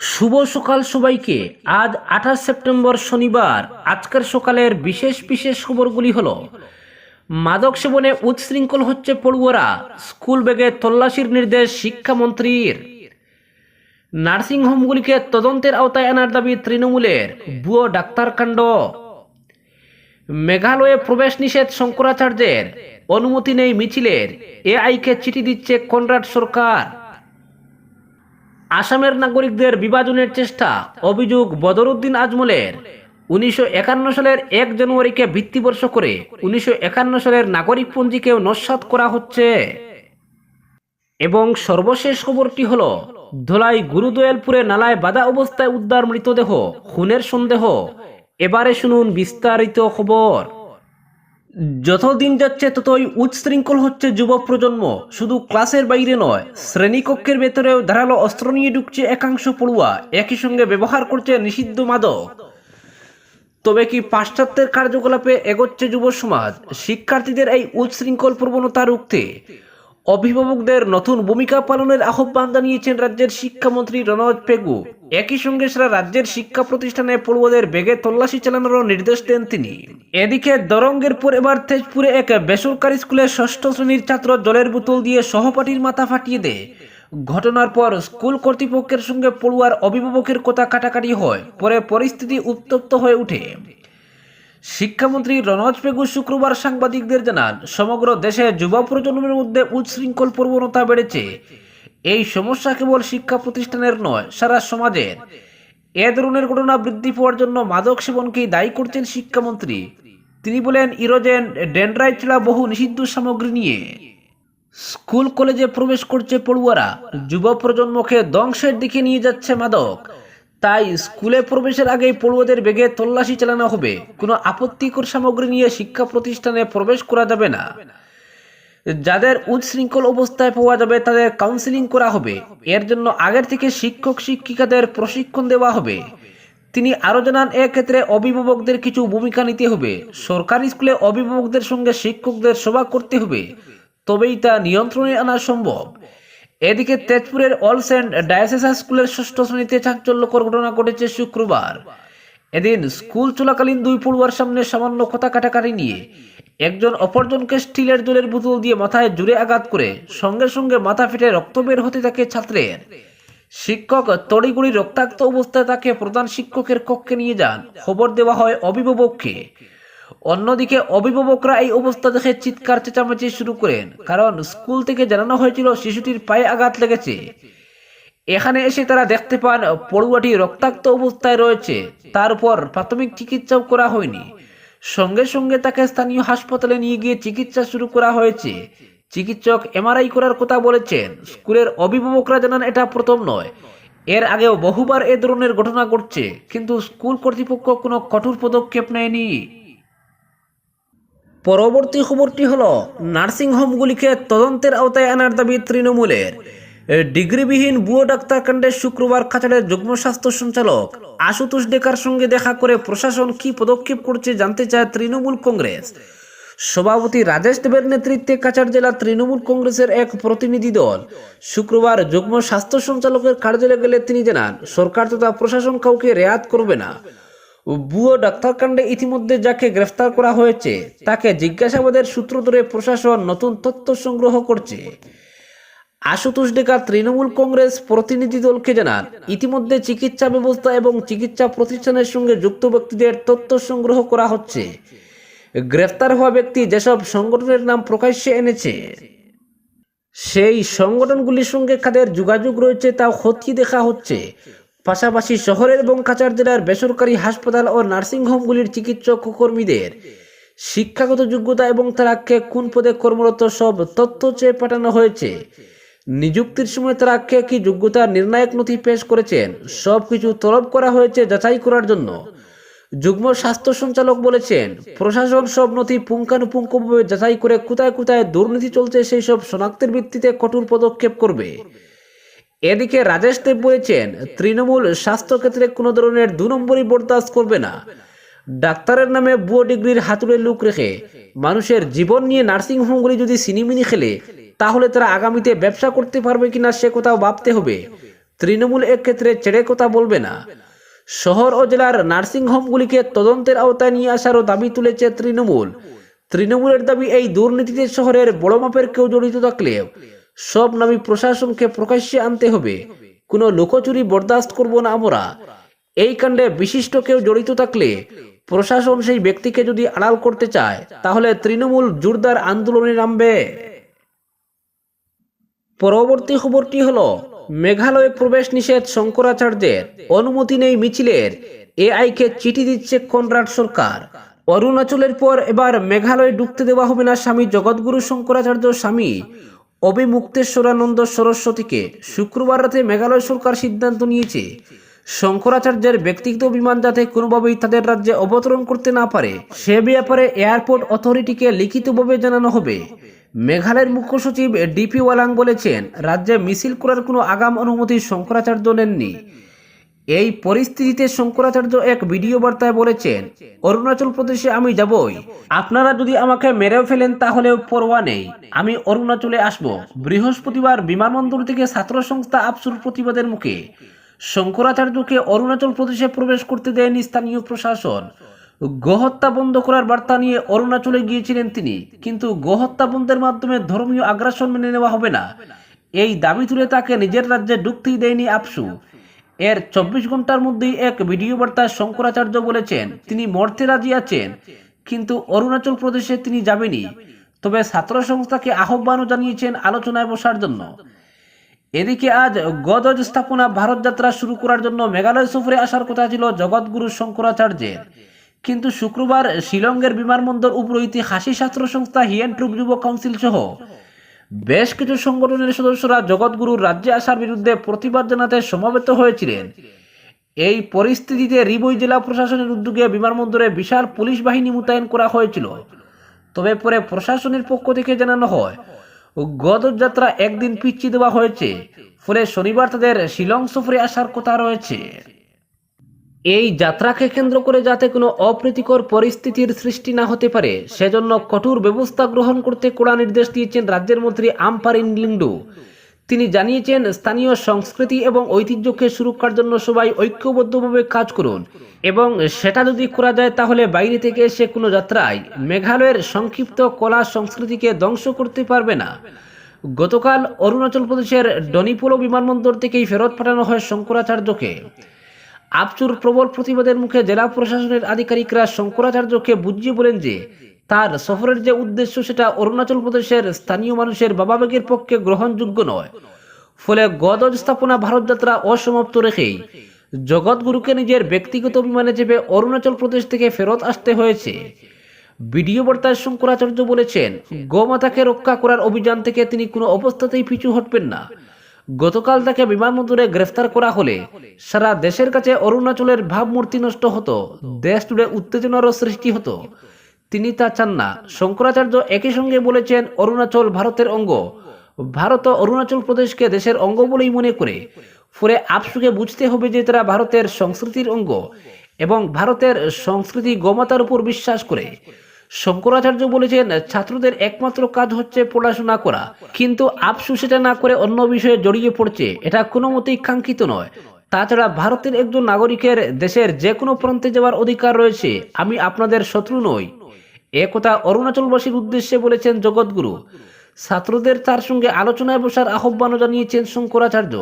শুভ সকাল সবাইকে। আজ আঠাশ সেপ্টেম্বর শনিবার। আজকের সকালের বিশেষ বিশেষ খবরগুলি হলো, মাদক সেবনে উচ্ছৃঙ্খল হচ্ছে পড়ুয়ারা, স্কুল ব্যাগে তল্লাশির নির্দেশ শিক্ষামন্ত্রীর। নার্সিংহোমগুলিকে তদন্তের আওতায় আনার দাবি তৃণমূলের ভুয়ো ডাক্তারকাণ্ড। মেঘালয়ে প্রবেশ নিষেধ শঙ্করাচার্যের, অনুমতি নেই মিছিলের, এআইকে চিঠি দিচ্ছে কনরাড সরকার। আসামের নাগরিকদের বিভাজনের চেষ্টা, অভিযোগ বদরুদ্দিন আজমলের। উনিশশো একান্ন সালের এক জানুয়ারিকে ভিত্তিবর্ষ করে উনিশশো একান্ন সালের নাগরিক পঞ্জিকেও নস্বাত করা হচ্ছে। এবং সর্বশেষ খবরটি হল, ধলাই গুরুদয়ালপুরে নালায় বাধা অবস্থায় উদ্ধার মৃতদেহ, খুনের সন্দেহ। এবারে শুনুন বিস্তারিত খবর। যতদিন যাচ্ছে, ততই উচ্ছৃঙ্খল হচ্ছে যুব প্রজন্ম। শুধু ক্লাসের বাইরে নয়, শ্রেণীকক্ষের ভেতরেও ধারালো অস্ত্র নিয়ে ঢুকছে একাংশ পড়ুয়া। একই সঙ্গে ব্যবহার করছে নিষিদ্ধ মাদক। তবে কি পাশ্চাত্যের কার্যকলাপে এগোচ্ছে যুব সমাজ? শিক্ষার্থীদের এই উচ্ছৃঙ্খল প্রবণতা রুখতে অভিভাবকদের নতুন ভূমিকা পালনের আহ্বান জানিয়েছেন রাজ্যের শিক্ষামন্ত্রী রনজ পেগু। একই সঙ্গে সারা রাজ্যের শিক্ষা প্রতিষ্ঠানে পড়ুয়াদের বেগে তল্লাশি চালানোরও নির্দেশ দেন তিনি। এদিকে দরঙ্গের পর এবার তেজপুরে এক বেসরকারি স্কুলে ষষ্ঠ শ্রেণির ছাত্র জলের বোতল দিয়ে সহপাঠীর মাথা ফাটিয়ে দেয়। ঘটনার পর স্কুল কর্তৃপক্ষের সঙ্গে পড়ুয়ার অভিভাবকের কথা কাটাকাটি হয়, পরে পরিস্থিতি উত্তপ্ত হয়ে ওঠে। শিক্ষামন্ত্রী রনজ পেগু শুক্রবার সাংবাদিকদের জানান, সমগ্র দেশে যুব প্রজন্মের মধ্যে উচ্ছৃঙ্খল প্রবণতা বেড়েছে। এই সমস্যা কেবল শিক্ষা প্রতিষ্ঠানের নয়, সারা সমাজের। এ ধরনের ঘটনা বৃদ্ধি পাওয়ার জন্য মাদক সেবনকেই দায়ী করছেন শিক্ষামন্ত্রী। তিনি বলেন, ইরোজেন ডেন্ড্রাইট ছাড়া বহু নিষিদ্ধ সামগ্রী নিয়ে স্কুল কলেজে প্রবেশ করছে পড়ুয়ারা। যুব প্রজন্মকে ধ্বংসের দিকে নিয়ে যাচ্ছে মাদক। তাই স্কুলে প্রবেশের আগেই পড়ুয়াদের বেগে তল্লাশি চালানো হবে। কোনো আপত্তিকর সামগ্রী নিয়ে শিক্ষা প্রতিষ্ঠানে প্রবেশ করা যাবে না। যাদের উচ্ছৃঙ্খল অবস্থায় পাওয়া যাবে, তাদের কাউন্সিলিং করা হবে। এর জন্য আগের থেকে শিক্ষক, শিক্ষিকাদের প্রশিক্ষণ দেওয়া হবে। তিনি আরও জানান, এক্ষেত্রে অভিভাবকদের কিছু ভূমিকা নিতে হবে। সরকারি স্কুলে অভিভাবকদের সঙ্গে শিক্ষকদের সভা করতে হবে। তবেই তা নিয়ন্ত্রণে আনা সম্ভব। এদিকে তেজপুরের অল সেন্ট ডায়াসেসা স্কুলের ষষ্ঠ শ্রেণীতে চাঞ্চল্যকর ঘটনা ঘটেছে শুক্রবার। এদিন স্কুল চলাকালীন দুই পড়ুয়ার সামনে সামান্য কথা কাটাকাটি নিয়ে একজন অপরজনকে স্টিলের জলের বোতল দিয়ে মাথায় জুড়ে আঘাত করে সঙ্গে সঙ্গে মাথা ফেটে রক্ত বের হতে থাকে ছাত্রের। শিক্ষক তড়িগুড়ি রক্তাক্ত অবস্থায় তাকে প্রধান শিক্ষকের কক্ষে নিয়ে যান। খবর দেওয়া হয় অভিভাবককে। অন্যদিকে অভিভাবকরা এই অবস্থা দেখে চিৎকার চেঁচামেচি শুরু করেন, কারণ স্কুল থেকে জানানো হয়েছিল শিশুটির পায়ে আঘাত লেগেছে। এখানে এসে তারা দেখতে পান, পড়ুয়াটি রক্তাক্ত অবস্থায় রয়েছে। তার উপর প্রাথমিক চিকিৎসাও করা হয়নি। সঙ্গে সঙ্গে তাকে স্থানীয় হাসপাতালে নিয়ে গিয়ে চিকিৎসা শুরু করা হয়েছে। চিকিৎসক এমআরআই করার কথা বলেছেন, স্কুলের অভিভাবকরা জানান এটা প্রথম নয়। এর আগেও বহুবার এ ধরনের ঘটনা ঘটছে, কিন্তু স্কুল কর্তৃপক্ষ কোনো কঠোর পদক্ষেপ নেয়নি। পরবর্তী খবরটি হলো নার্সিংহোমগুলিকে তদন্তের আওতায় আনার দাবি তৃণমূলের। ডিগ্রিবিহীন বুয়ো ডাক্তার কাণ্ডে শুক্রবার কাছাড়ের যুগ্ম স্বাস্থ্য সঞ্চালক আশুতোষ ডেকার সঙ্গে দেখা করে প্রশাসন কি পদক্ষেপ করছে জানতে চায় তৃণমূল কংগ্রেস। সভাপতি রাজেশ দেবের নেতৃত্বে কাছাড় জেলা তৃণমূল কংগ্রেসের এক প্রতিনিধি দল। শুক্রবার যুগ্ম স্বাস্থ্য সঞ্চালকের কার্যালয়ে গেলে তিনি জানান, সরকার তথা প্রশাসন কাউকে রেয়াত করবে না। বুয়ো ডাক্তারকাণ্ডে ইতিমধ্যে যাকে গ্রেফতার করা হয়েছে, তাকে জিজ্ঞাসাবাদের সূত্র ধরে প্রশাসন নতুন তথ্য সংগ্রহ করছে। আশুতোষ ডেকা তৃণমূল কংগ্রেস প্রতিনিধি দলকে জানান, ইতিমধ্যে চিকিৎসা ব্যবস্থা এবং চিকিৎসা প্রতিষ্ঠানের সঙ্গে যুক্ত ব্যক্তিদের তথ্য সংগ্রহ করা হচ্ছে। গ্রেফতার হওয়া ব্যক্তি যেসব সংগঠনের নাম প্রকাশ্যে এনেছে, সেই সংগঠনগুলির সঙ্গে কাদের যোগাযোগ রয়েছে তা খতিয়ে দেখা হচ্ছে। পাশাপাশি শহরের এবং কাছাড় জেলার বেসরকারি হাসপাতাল ও নার্সিংহোমগুলির চিকিৎসক ও কর্মীদের শিক্ষাগত যোগ্যতা এবং তারা কে কোন পদে কর্মরত সব তথ্য চেয়ে পাঠানো হয়েছে। নিযুক্তির সময় তারা কে কি যোগ্যতার নির্ণায়ক নথি পেশ করেছেন সব কিছু তলব করা হয়েছে যাচাই করার জন্য। যুগ্ম স্বাস্থ্য সঞ্চালক বলেছেন, প্রশাসন সব নথি পুঙ্খানুপুঙ্খভাবে যাচাই করে কোথায় কোথায় দুর্নীতি চলছে সেই সব শনাক্তের ভিত্তিতে কঠোর পদক্ষেপ করবে। এদিকে রাজেশ দেব বলেছেন, তৃণমূল স্বাস্থ্যক্ষেত্রে কোনো ধরনের দু নম্বরই বরদাস্ত করবে না। ডাক্তারের নামে বুয়ো ডিগ্রির হাতুড়ে লুক রেখে মানুষের জীবন নিয়ে নার্সিংহোমগুলি যদি সিনিমিনি খেলে, তাহলে তারা আগামীতে ব্যবসা করতে পারবে কিনা সে কথাও ভাবতে হবে। তৃণমূল এক্ষেত্রে ছেড়ে কথা বলবে না। শহর ও জেলার নার্সিংহোমগুলিকে তদন্তের আওতায় নিয়ে আসারও দাবি তুলেছে তৃণমূল। তৃণমূলের দাবি এই দুর্নীতিতে শহরের বড় মাপের কেউ জড়িত থাকলে সব নামী প্রশাসনকে প্রকাশ্যে আনতে হবে। কোনো লুকোচুরি বরদাস্ত করব না আমরা। এই কাণ্ডে বিশিষ্ট কেউ জড়িত থাকলে প্রশাসন সেই ব্যক্তিকে যদি আড়াল করতে চায়, তাহলে তৃণমূল জোরদার আন্দোলনে নামবে। পরবর্তী খবরটি হলো, মেঘালয়ে প্রবেশ নিষেধ শঙ্করাচার্যের অনুমতি নেই মিছিলের। এআইকে চিঠি দিচ্ছে কনরাড সরকার। অরুণাচলের পর এবার মেঘালয়ে ঢুকতে দেওয়া হবে না স্বামী জগৎগুরু শঙ্করাচার্য স্বামী। অবিমুক্তেশ্বরানন্দ সরস্বতীকে শুক্রবার রাতে মেঘালয় সরকার সিদ্ধান্ত নিয়েছে, শঙ্করাচার্যের ব্যক্তিগত বিমান যাতে কোনোভাবেই তাদের রাজ্যে অবতরণ করতে না পারে, সে ব্যাপারে এয়ারপোর্ট অথরিটিকে লিখিতভাবে জানানো হবে। মেঘালয়ের মুখ্য সচিব ডিপি ওয়ালাং বলেছেন, রাজ্যে মিছিল করার কোনো আগাম অনুমতি শঙ্করাচার্য নেননি। এই পরিস্থিতিতে শঙ্করাচার্য এক ভিডিও বার্তায় বলেছেন, অরুণাচল প্রদেশে আমি যাবই। আপনারা যদি আমাকে মেরেও ফেলেন তাহলেও পরোয়া নেই। আমি অরুণাচলে আসব। বৃহস্পতিবার বিমানবন্দর থেকে ছাত্র সংস্থা আফসুর প্রতিবাদের মুখে শঙ্করাচার্যকে অরুণাচল প্রদেশে প্রবেশ করতে দেয়নি স্থানীয় প্রশাসন। গোহত্যা বন্ধ করার বার্তা নিয়ে অরুণাচলে গিয়েছিলেন তিনি, কিন্তু গোহত্যা বন্ধের মাধ্যমে ধর্মীয় আগ্রাসন মেনে নেওয়া হবে না। এই দাবি তুলে তাকে নিজের রাজ্যে ঢুকতেই দেয়নি আপসু এর চব্বিশ ঘণ্টার মধ্যেই এক ভিডিও বার্তায় শঙ্করাচার্য বলেছেন, তিনি মরতে রাজি আছেন, কিন্তু অরুণাচল প্রদেশে তিনি যাবেনই। তবে ছাত্র সংস্থাকে আহ্বানও জানিয়েছেন আলোচনায় বসার জন্য। এদিকে আজ গদজ স্থাপনা ভারত যাত্রা শুরু করার জন্য মেঘালয় সফরে আসার কথা ছিল জগৎগুরু শঙ্করাচার্যের। কিন্তু শুক্রবার শিলংয়ের বিমানবন্দর উপরইতি হাসি ছাত্র সংস্থা হিয়েন ট্রুপ যুব কাউন্সিল সহ বেশ কিছু সংগঠনের সদস্যরা জগৎগুরুর রাজ্যে আসার বিরুদ্ধে প্রতিবাদ জানাতে সমাবেত হয়েছিলেন। এই পরিস্থিতিতে রিবই জেলা প্রশাসনের উদ্যোগে বিমানবন্দরে বিশাল পুলিশ বাহিনী মোতায়েন করা হয়েছিল। তবে পরে প্রশাসনের পক্ষ থেকে জানানো হয় গদযাত্রা একদিন পিছিয়ে দেওয়া হয়েছে। ফলে শনিবার তাদের শিলং সফরে আসার কথা রয়েছে। এই যাত্রাকে কেন্দ্র করে যাতে কোনো অপ্রীতিকর পরিস্থিতির সৃষ্টি না হতে পারে, সেজন্য কঠোর ব্যবস্থা গ্রহণ করতে কড়া নির্দেশ দিয়েছেন রাজ্যের মন্ত্রী আমপারিন লিংডু তিনি জানিয়েছেন, স্থানীয় সংস্কৃতি এবং ঐতিহ্যকে সুরক্ষার জন্য সবাই ঐক্যবদ্ধভাবে কাজ করুন এবং সেটা যদি করা যায় তাহলে বাইরে থেকে এসে কোনো যাত্রায় মেঘালয়ের সংক্ষিপ্ত কলা সংস্কৃতিকে ধ্বংস করতে পারবে না। গতকাল অরুণাচল প্রদেশের ডনিপোলো বিমানবন্দর থেকেই ফেরত পাঠানো হয় শঙ্করাচার্যকে। আপচুর প্রবল প্রতিবাদের মুখে জেলা প্রশাসনের আধিকারিকরা শঙ্করাচার্যকে বুঝিয়ে বলেন যে, তার সফরের যে উদ্দেশ্য সেটা অরুণাচল প্রদেশের স্থানীয় মানুষের বাবাবেগের পক্ষে গ্রহণযোগ্য নয়। ফলে গদজ স্থাপনা ভারত যাত্রা অসমাপ্ত রেখেই জগৎগুরুকে নিজের ব্যক্তিগত বিমানে চেপে অরুণাচল প্রদেশ থেকে ফেরত আসতে হয়েছে। ভিডিও বার্তায় শঙ্করাচার্য বলেছেন, গোমাতাকে রক্ষা করার অভিযান থেকে তিনি কোনো অবস্থাতেই পিছু হটবেন না। গতকাল তাকে বিমানবন্দরে গ্রেফতার করা হলে সারা দেশের কাছে অরুণাচলের ভাবমূর্তি নষ্ট হতো, দেশ জুড়ে উত্তেজনারও সৃষ্টি হতো। তিনি তা চান না। শঙ্করাচার্য একই সঙ্গে বলেছেন, অরুণাচল ভারতের অঙ্গ। ভারত অরুণাচল প্রদেশকে দেশের অঙ্গ বলেই মনে করে। ফলে আপসুকে বুঝতে হবে যে তারা ভারতের সংস্কৃতির অঙ্গ এবং ভারতের সংস্কৃতি গোমাতার উপর বিশ্বাস করে। শঙ্করাচার্য বলেছেন, ছাত্রদের একমাত্র কাজ হচ্ছে পড়াশোনা করা। কিন্তু আপসু সেটা না করে অন্য বিষয়ে জড়িয়ে পড়ছে, এটা কোনো মতেই কাঙ্ক্ষিত নয়। তাছাড়া ভারতের একজন নাগরিকের দেশের যে কোনো প্রান্তে যাওয়ার অধিকার রয়েছে, আমি আপনাদের শত্রু নই। একথা অরুণাচলবাসীর উদ্দেশ্যে বলেছেন জগৎগুরু। ছাত্রদের তার সঙ্গে আলোচনায় বসার আহ্বানও জানিয়েছেন শঙ্করাচার্য।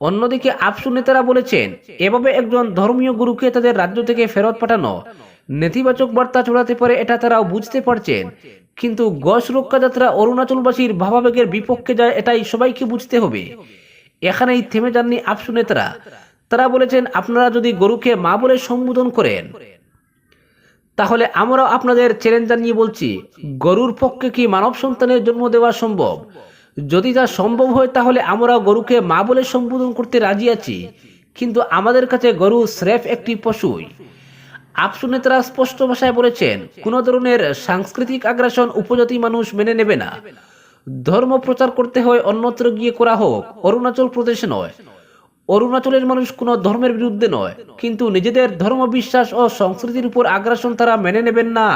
অন্যদিকে আপসু নেতারা বলেছেন, এভাবে একজন ধর্মীয় গুরুকে তাদের রাজ্য থেকে ফেরত পাঠানো নেতিবাচক বার্তা ছড়াতে পারে এটা তারাও বুঝতে পারছেন। কিন্তু গস রক্ষা যাত্রা অরুণাচলবাসীর ভাবাবেগের বিপক্ষে যায় এটাই সবাইকে বুঝতে হবে। এখানেই থেমে যাননি আপসু নেতারা। তারা বলেছেন, আপনারা যদি গরুকে মা বলে সম্বোধন করেন, তাহলে আমরাও আপনাদের চ্যালেঞ্জ জানিয়ে বলছি, গরুর পক্ষে কি মানব সন্তানের জন্ম দেওয়া সম্ভব? যদি তা সম্ভব হয়, তাহলে আমরা গরুকে মা বলে সম্বোধন করতে রাজি আছি। কিন্তু আমাদের কাছে গরু স্রেফ একটি পশুই। আপসু নেতারা স্পষ্ট ভাষায় বলেছেন, কোনো ধরনের সাংস্কৃতিক আগ্রাসন উপজাতি মানুষ মেনে নেবে না। ধর্ম প্রচার করতে হয় অন্যত্র গিয়ে করা হোক, অরুণাচল প্রদেশে নয়। অরুণাচলের মানুষ কোনো ধর্মের বিরুদ্ধে নয়, কিন্তু নিজেদের ধর্ম বিশ্বাস ও সংস্কৃতির উপর আগ্রাসন তারা মেনে নেবেন না।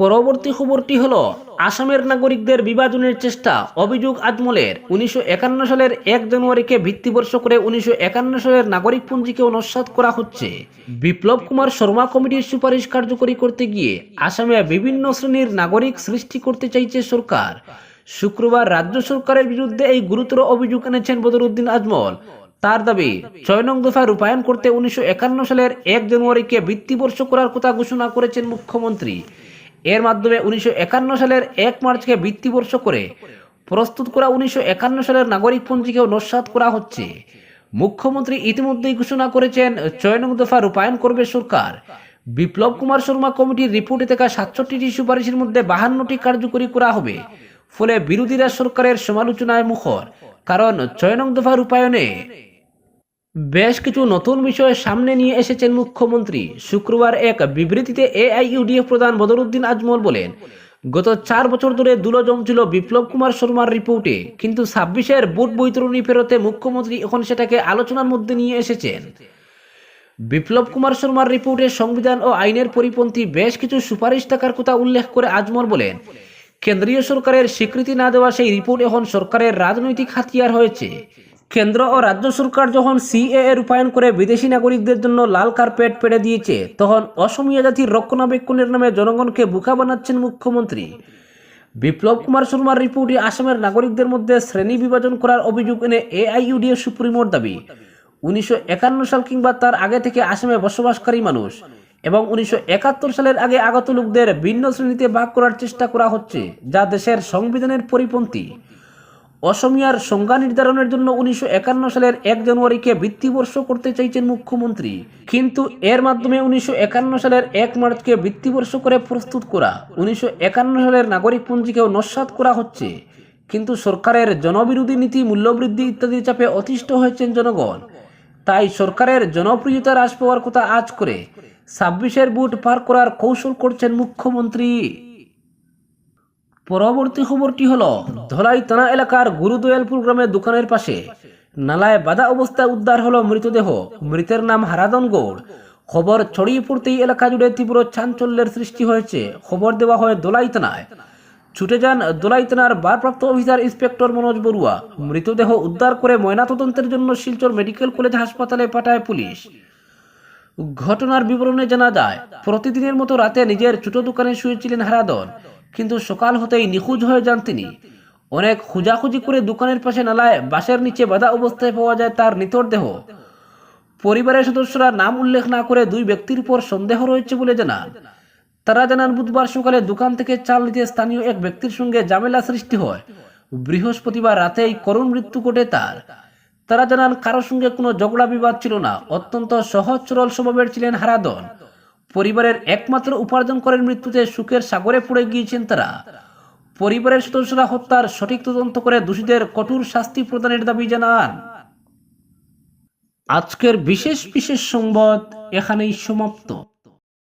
পরবর্তী খবরটি হল, আসামের নাগরিকদের বিভাজনের চেষ্টা, অভিযোগ আজমলের উনিশশো একান্ন সালের এক জানুয়ারিকে ভিত্তিবর্ষ করে উনিশশো একান্ন সালের নাগরিক পঞ্জিকেও নস্বাত করা হচ্ছে। বিপ্লব কুমার শর্মা কমিটির সুপারিশ কার্যকরী করতে গিয়ে আসামে বিভিন্ন শ্রেণির নাগরিক সৃষ্টি করতে চাইছে সরকার। শুক্রবার রাজ্য সরকারের বিরুদ্ধে এই গুরুতর অভিযোগ এনেছেন বদরুদ্দিন আজমল। তার দাবি, ছয় নং দফা রূপায়ণ করতে উনিশশো একান্ন সালের এক জানুয়ারিকে ভিত্তিবর্ষ করার কথা ঘোষণা করেছেন মুখ্যমন্ত্রী। এর মাধ্যমে উনিশশো একান্ন সালের এক মার্চকে ভিত্তিবর্ষ করে প্রস্তুত করা উনিশশো একান্ন সালের নাগরিক পঞ্জিকেও নস্বাত করা হচ্ছে। মুখ্যমন্ত্রী ইতিমধ্যেই ঘোষণা করেছেন ছয় নং দফা রূপায়ণ করবে সরকার। বিপ্লব কুমার শর্মা কমিটির রিপোর্টে থাকা সাতষট্টিটি সুপারিশের মধ্যে বাহান্নটি কার্যকরী করা হবে। ফলে বিরোধীরা সরকারের সমালোচনায় মুখর। কারণ ছয় নং দফা রূপায়ণে বেশ কিছু নতুন বিষয় সামনে নিয়ে এসেছেন মুখ্যমন্ত্রী। শুক্রবার এক বিবৃতিতে এআইইউডিএফ প্রধান বদরুদ্দিন আজমল বলেন, গত চার বছর ধরে দুলো জমছিল বিপ্লব কুমার শর্মার রিপোর্টে, কিন্তু ছাব্বিশের বুট বৈতরণী ফেরতে মুখ্যমন্ত্রী এখন সেটাকে আলোচনার মধ্যে নিয়ে এসেছেন। বিপ্লব কুমার শর্মার রিপোর্টে সংবিধান ও আইনের পরিপন্থী বেশ কিছু সুপারিশ থাকার কথা উল্লেখ করে আজমল বলেন, কেন্দ্রীয় সরকারের স্বীকৃতি না দেওয়া সেই রিপোর্ট এখন সরকারের রাজনৈতিক হাতিয়ার হয়েছে। কেন্দ্র ও রাজ্য সরকার যখন সিএএ রূপায়ণ করে বিদেশি নাগরিকদের জন্য লাল কার্পেট পেড়ে দিয়েছে, তখন অসমীয়া জাতির রক্ষণাবেক্ষণের নামে জনগণকে বুকা বানাচ্ছেন মুখ্যমন্ত্রী। বিপ্লব কুমার শর্মার রিপোর্টে আসামের নাগরিকদের মধ্যে শ্রেণি বিভাজন করার অভিযোগ এনে এআইইউডিএফ সুপ্রিমোর দাবি। উনিশশো একান্ন সাল কিংবা তার আগে থেকে আসামে বসবাসকারী মানুষ এবং উনিশশো একাত্তর সালের আগে আগত লোকদের ভিন্ন শ্রেণীতে ভাগ করার চেষ্টা করা হচ্ছে, যা দেশের সংবিধানের পরিপন্থী। অসমিয়ার সংজ্ঞা নির্ধারণের জন্য উনিশশো একান্ন সালের এক জানুয়ারিকে ভিত্তিবর্ষ করতে চাইছেন মুখ্যমন্ত্রী। কিন্তু এর মাধ্যমে উনিশশো একান্ন সালের এক মার্চকে ভিত্তিবর্ষ করে প্রস্তুত করা, উনিশশো একান্ন সালের নাগরিক পঞ্জিকেও নস্বাত করা হচ্ছে। কিন্তু সরকারের জনবিরোধী নীতি, মূল্যবৃদ্ধি ইত্যাদির চাপে অতিষ্ঠ হয়েছেন জনগণ। তাই সরকারের জনপ্রিয়তা হ্রাস পাওয়ার কথা আজ করে ছাব্বিশের বুট পার করার কৌশল করছেন মুখ্যমন্ত্রী। পরবর্তী খবরটি হল, ধলাই থানা এলাকার গুরুদয়ালপুর গ্রামের দোকানের পাশে নালায় বাধা অবস্থায় উদ্ধার হলো মৃতদেহ। মৃতের নাম হারাদন গৌড়। খবর ছড়িয়ে পড়তেই এলাকা জুড়ে তীব্র চাঞ্চল্যের সৃষ্টি হয়েছে। খবর দেওয়া হয় দোলাই থানায়। ছুটে যান দোলাই থানার ভারপ্রাপ্ত অফিসার ইন্সপেক্টর মনোজ বড়ুয়া। মৃতদেহ উদ্ধার করে ময়নাতদন্তের জন্য শিলচর মেডিকেল কলেজ হাসপাতালে পাঠায় পুলিশ। ঘটনার বিবরণে জানা যায়, প্রতিদিনের মতো রাতে নিজের ছোট দোকানে শুয়েছিলেন হারাদন কিন্তু সকাল হতেই নিখোঁজ হয়ে যান তিনি। অনেক খোঁজাখুঁজি করে দোকানের পাশে নালায় বাসের নিচে বাধা অবস্থায় পাওয়া যায় তার নিতর দেহ। পরিবারের সদস্যরা নাম উল্লেখ না করে দুই ব্যক্তির উপর সন্দেহ রয়েছে বলে জানান। তারা জানান, বুধবার সকালে দোকান থেকে চাল নিতে স্থানীয় এক ব্যক্তির সঙ্গে ঝামেলা সৃষ্টি হয়। বৃহস্পতিবার রাতেই করুণ মৃত্যু ঘটে তার। তারা জানান, কারোর সঙ্গে কোনো ঝগড়া বিবাদ ছিল না। অত্যন্ত সহজ সরল স্বভাবের ছিলেন হারাদন পরিবারের একমাত্র উপার্জন করেন মৃত্যুতে সুখের সাগরে পড়ে গিয়েছেন তারা। পরিবারের সদস্যরা হত্যার সঠিক তদন্ত করে দোষীদের কঠোর শাস্তি প্রদানের দাবি জানান। আজকের বিশেষ বিশেষ সংবাদ এখানেই সমাপ্ত।